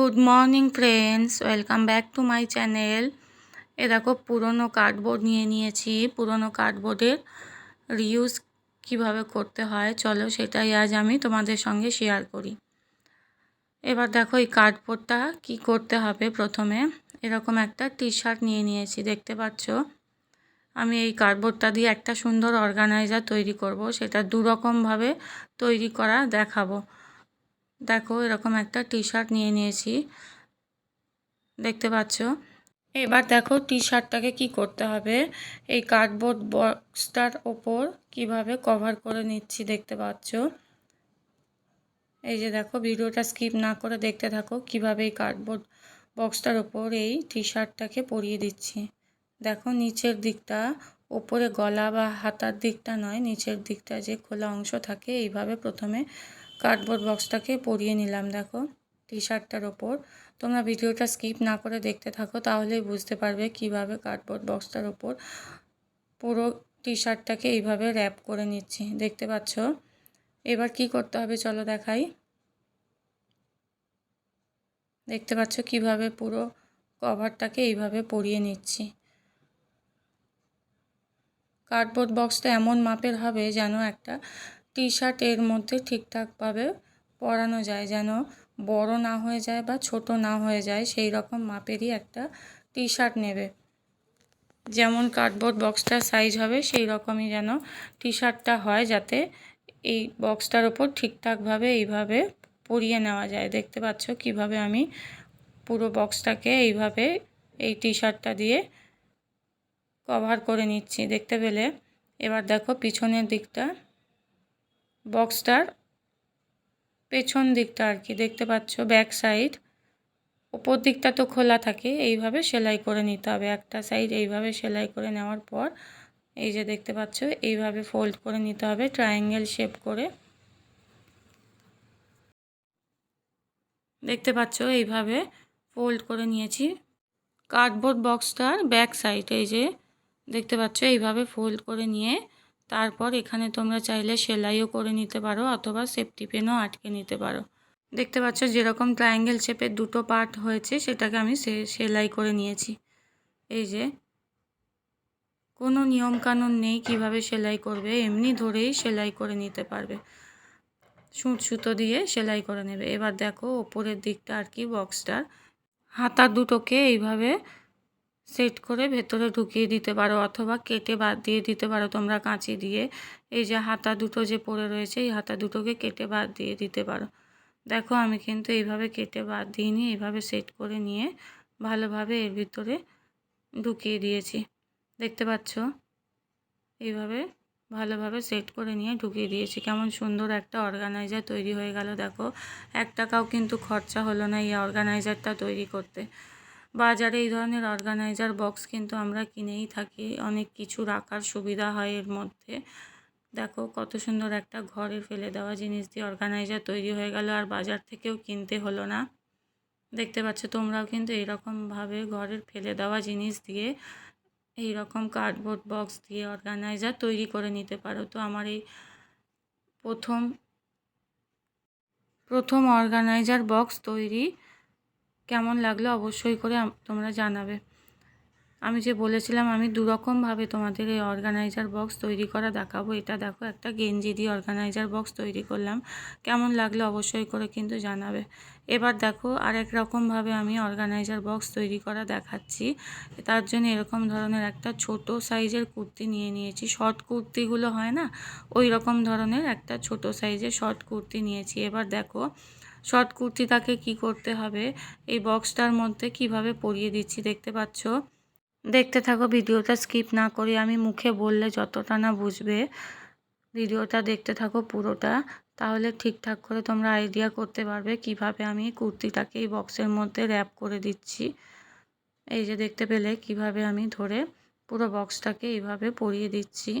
Good morning friends welcome back to my channel এ দেখো, পুরনো cardboard নিয়ে নিয়েছি। পুরনো কার্ডবোর্ডের রিউজ কীভাবে করতে হয়, চলো সেটাই আজ আমি তোমাদের সঙ্গে শেয়ার করি। এবার দেখো, এই কার্ডবোর্ডটা কি করতে হবে প্রথমে? এরকম একটা টি শার্ট নিয়ে নিয়েছি, দেখতে পাচ্ছ? আমি এই কার্ডবোর্ডটা দিয়ে একটা সুন্দর অর্গানাইজার তৈরি করব, সেটা দুরকমভাবে তৈরি করা দেখাবো। দেখো এরকম একটা টি শার্ট নিয়ে নিয়েছি। দেখতে পাচ্ছ? এবার দেখো টি শার্টটাকে কি করতে হবে? এই কার্ডবোর্ড বক্সটার ওপর কীভাবে কভার করে নিচ্ছি দেখতে পাচ্ছ? এই যে দেখো, ভিডিওটা স্কিপ না করে দেখতে থাকো, কীভাবে এই কার্ডবোর্ড বক্সটার ওপর এই টি শার্টটাকে পরিয়ে দিচ্ছি। দেখো, নিচের দিকটা ওপরে গলা বা হাতার দিকটা নয়, নিচের দিকটা যে খোলা অংশ থাকে, এইভাবে প্রথমে কার্ডবোর্ড বক্সটাকে পরিয়ে নিলাম, দেখো টি শার্টটার ওপর। তোমরা ভিডিওটা স্কিপ না করে দেখতে থাকো, তাহলেই বুঝতে পারবে কীভাবে কার্ডবোর্ড বক্সটার ওপর পুরো টি শার্টটাকে এইভাবে র্যাপ করে নিচ্ছি। দেখতে পাচ্ছ? এবার কি করতে হবে চলো দেখাই। দেখতে পাচ্ছ কীভাবে পুরো কভারটাকে এইভাবে পরিয়ে নিচ্ছি। কার্ডবোর্ড বক্সটা এমন মাপের হবে যেন একটা টি শার্ট এর মধ্যে ঠিকঠাকভাবে পরানো যায় যেন বড় না হয়ে যায় বা ছোট না হয়ে যায়, সেই রকম মাপেরই একটা টি শার্ট নেবে। যেমন কার্ডবোর্ড বক্সটার সাইজ হবে, সেই রকমই যেন টি শার্টটা হয় যাতে এই বক্সটার ওপর ঠিকঠাকভাবে এইভাবে পরিয়ে নেওয়া যায়। দেখতে পাচ্ছ কীভাবে আমি পুরো বক্সটাকে এইভাবে এই টি শার্টটা দিয়ে কভার করে নিচ্ছি। দেখতে পেলে এবার দেখো পিছনের দিকটা বক্সটার পেছন দিকটা আর কি, দেখতে পাচ্ছ ব্যাক সাইড ওপর দিকটা তো খোলা থাকে, এইভাবে সেলাই করে নিতে হবে। একটা সাইড এইভাবে সেলাই করে নেওয়ার পর এই যে দেখতে পাচ্ছ, এইভাবে ফোল্ড করে নিতে হবে ট্রায়াঙ্গেল শেপ করে। দেখতে পাচ্ছ, এইভাবে ফোল্ড করে নিয়েছি। কার্ডবোর্ড বক্সটার ব্যাক সাইড এই যে দেখতে পাচ্ছ, এইভাবে ফোল্ড করে নিয়ে তারপর এখানে তোমরা চাইলে সেলাইও করে নিতে পারো অথবা সেফটি পেনও আটকে নিতে পারো। দেখতে পাচ্ছ যেরকম ট্রায়াঙ্গেল শেপের দুটো পার্ট হয়েছে, সেটাকে আমি সেলাই করে নিয়েছি। এই যে, কোনো নিয়মকানুন নেই কীভাবে সেলাই করবে, এমনি ধরেই সেলাই করে নিতে পারবে। সুঁচ সুতো দিয়ে সেলাই করে নেবে। এবার দেখো ওপরের দিকটা আর কি বক্সটার হাতা দুটোকে এইভাবে সেট করে ভেতরে ঢুকিয়ে দিতে পারো অথবা কেটে বাদ দিয়ে দিতে পারো তোমরা কাঁচি দিয়ে। এই যে হাতা দুটো যে পড়ে রয়েছে, এই হাতা দুটোকে কেটে বাদ দিয়ে দিতে পারো। দেখো, আমি কিন্তু এইভাবে কেটে বাদ দিইনি, এইভাবে সেট করে নিয়ে ভালোভাবে এর ভিতরে ঢুকিয়ে দিয়েছি। দেখতে পাচ্ছ? এইভাবে ভালোভাবে সেট করে নিয়ে ঢুকিয়ে দিয়েছি। কেমন সুন্দর একটা অর্গানাইজার তৈরি হয়ে গেল, দেখো। এক টাকাও কিন্তু খরচা হলো না এই অর্গানাইজারটা তৈরি করতে। বাজারে এই ধরনের অর্গানাইজার বক্স কিন্তু আমরা কিনেই থাকি। অনেক কিছু রাখার সুবিধা হয় এর মধ্যে। দেখো কত সুন্দর একটা ঘরে ফেলে দেওয়া জিনিস দিয়ে অর্গানাইজার তৈরি হয়ে গেল, আর বাজার থেকেও কিনতে হলো না। দেখতে পাচ্ছ তোমরাও কিন্তু এইরকমভাবে ঘরের ফেলে দেওয়া জিনিস দিয়ে এই রকম কার্ডবোর্ড বক্স দিয়ে অর্গানাইজার তৈরি করে নিতে পারো। তো আমার এই প্রথম প্রথম অর্গানাইজার বক্স তৈরি কেমন লাগল অবশ্যই করে তোমরা জানাবে। আমি যে বলেছিলাম, আমি দুরকমভাবে তোমাদের এই অর্গানাইজার বক্স তৈরি করা দেখাবো। এটা দেখো, একটা গেঞ্জি দিয়ে অর্গানাইজার বক্স তৈরি করলাম। কেমন লাগল অবশ্যই করে কিন্তু জানাবে। এবার দেখো, আরেক রকমভাবে আমি অর্গানাইজার বক্স তৈরি করা দেখাচ্ছি। তার জন্য এরকম ধরনের একটা ছোট সাইজের কুর্তি নিয়ে নিয়েছি। শর্ট কুর্তিগুলো হয় না? ওই রকম ধরনের একটা ছোট সাইজের শর্ট কুর্তি নিয়েছি। এবার দেখো শর্ট কুর্তিটাকে কি করতে হবে? এই বক্সটার মধ্যে কীভাবে পরিয়ে দিচ্ছি দেখতে পাচ্ছ? দেখতে থাকো, ভিডিওটা স্কিপ না করি আমি মুখে বললে যতটা না বুঝবে। ভিডিওটা দেখতে থাকো পুরোটা, তাহলে ঠিকঠাক করে তোমরা আইডিয়া করতে পারবে কীভাবে আমি কুর্তিটাকে এই বক্সের মধ্যে র্যাপ করে দিচ্ছি। এই যে দেখতে পেলে কীভাবে আমি ধরে পুরো বক্সটাকে এইভাবে পরিয়ে দিচ্ছি।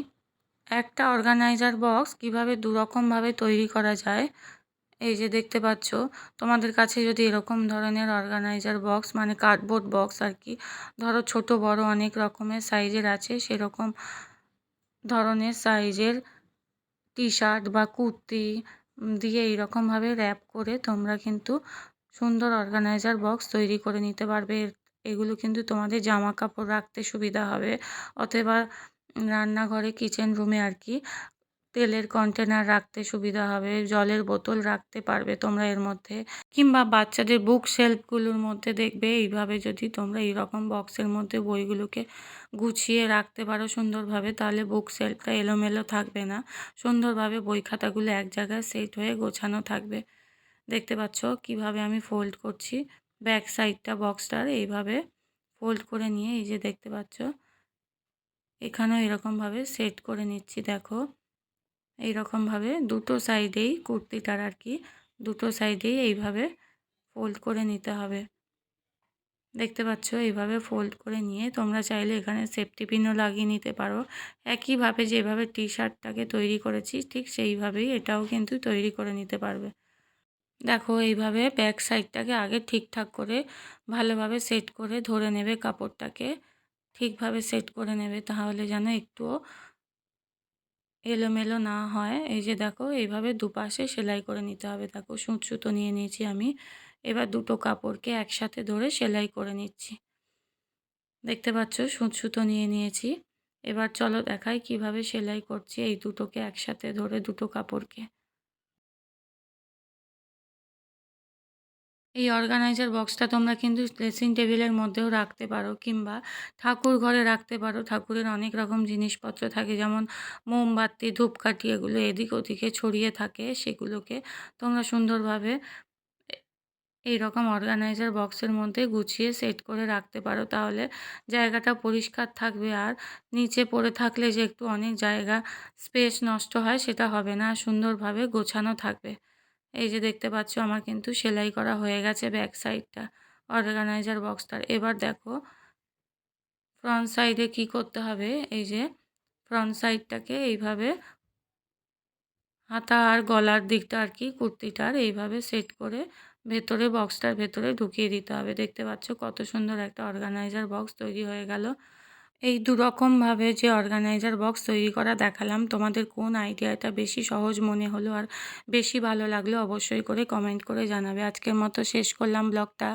একটা অর্গানাইজার বক্স কীভাবে দুরকমভাবে তৈরি করা যায় এই যে দেখতে পাচ্ছ, তোমাদের কাছে যদি এরকম ধরনের অর্গানাইজার বক্স মানে কার্ডবোর্ড বক্স আর কি, ধরো ছোট, বড় অনেক রকমের সাইজের আছে, সেরকম ধরনের সাইজের টি শার্ট বা কুর্তি দিয়ে এইরকমভাবে র্যাপ করে তোমরা কিন্তু সুন্দর অর্গানাইজার বক্স তৈরি করে নিতে পারবে। এগুলো কিন্তু তোমাদের জামা কাপড় রাখতে সুবিধা হবে, অথবা রান্নাঘরে কিচেন রুমে আর কি তেলের কন্টেনার রাখতে সুবিধা হবে, জলের বোতল রাখতে পারবে তোমরা এর মধ্যে, কিংবা বাচ্চাদের বুক শেলফগুলোর মধ্যে দেখবে, এইভাবে যদি তোমরা এইরকম বক্সের মধ্যে বইগুলোকে গুছিয়ে রাখতে পারো সুন্দরভাবে, তাহলে বুক শেলফটা এলোমেলো থাকবে না, সুন্দরভাবে বই খাতাগুলো এক জায়গায় সেট হয়ে গোছানো থাকবে। দেখতে পাচ্ছ কীভাবে আমি ফোল্ড করছি ব্যাক সাইডটা বক্সটার এইভাবে ফোল্ড করে নিয়ে, এই যে দেখতে পাচ্ছ, এখানেও এরকমভাবে সেট করে নিচ্ছি, দেখো। এইরকমভাবে দুটো সাইডেই কুর্তিটার আর কি, দুটো সাইডেই এইভাবে ফোল্ড করে নিতে হবে। দেখতে পাচ্ছ? এইভাবে ফোল্ড করে নিয়ে তোমরা চাইলে এখানে সেফটি পিনও লাগিয়ে নিতে পারো। একইভাবে যেভাবে টি শার্টটাকে তৈরি করেছি, ঠিক সেইভাবেই এটাও কিন্তু তৈরি করে নিতে পারবে। দেখো, এইভাবে ব্যাক সাইডটাকে আগে ঠিকঠাক করে ভালোভাবে সেট করে ধরে নেবে কাপড়টাকে। ঠিকভাবে সেট করে নেবে, তাহলে যেন একটুও এলোমেলো না হয়। এই যে দেখো, এইভাবে দুপাশে সেলাই করে নিতে হবে। দেখো সুঁচ সুতো নিয়ে নিয়েছি আমি। এবার দুটো কাপড়কে একসাথে ধরে সেলাই করে নিচ্ছি। দেখতে পাচ্ছ সুঁচ সুতো নিয়ে নিয়েছি। এবার চলো দেখাই কীভাবে সেলাই করছি এই দুটোকে একসাথে ধরে দুটো কাপড়কে। এই অর্গানাইজার বক্সটা তোমরা কিন্তু ড্রেসিং টেবিলের মধ্যেও রাখতে পারো কিংবা ঠাকুর ঘরে রাখতে পারো। ঠাকুরের অনেক রকম জিনিসপত্র থাকে, যেমন মোমবাতি, ধূপকাঠি এগুলো এদিক ওদিকে ছড়িয়ে থাকে, সেগুলোকে তোমরা সুন্দরভাবে এই রকম অর্গানাইজার বক্সের মধ্যে গুছিয়ে সেট করে রাখতে পারো। তাহলে জায়গাটা পরিষ্কার থাকবে আর নিচে পড়ে থাকলে যে একটু অনেক জায়গা স্পেস নষ্ট হয় সেটা হবে না, সুন্দরভাবে গোছানো থাকবে। এই যে দেখতে পাচ্ছ, আমার কিন্তু সেলাই করা হয়ে গেছে ব্যাক সাইডটা অর্গানাইজার বক্সটার এবার দেখো ফ্রন্ট সাইডে কি করতে হবে? এই যে ফ্রন্ট সাইডটাকে এইভাবে হাতা আর গলার দিকটা আর কি, কুর্তিটার এইভাবে সেট করে ভেতরে বক্সটার ভেতরে ঢুকিয়ে দিতে হবে। দেখতে পাচ্ছ কত সুন্দর একটা অর্গানাইজার বক্স তৈরি হয়ে গেল। এই দুরকমভাবে যে অর্গানাইজার বক্স তৈরি করা দেখালাম, তোমাদের কোন আইডিয়াটা বেশি সহজ মনে হলো আর বেশি ভালো লাগল অবশ্যই করে কমেন্ট করে জানাবে। আজকের মতো শেষ করলাম ব্লগটা।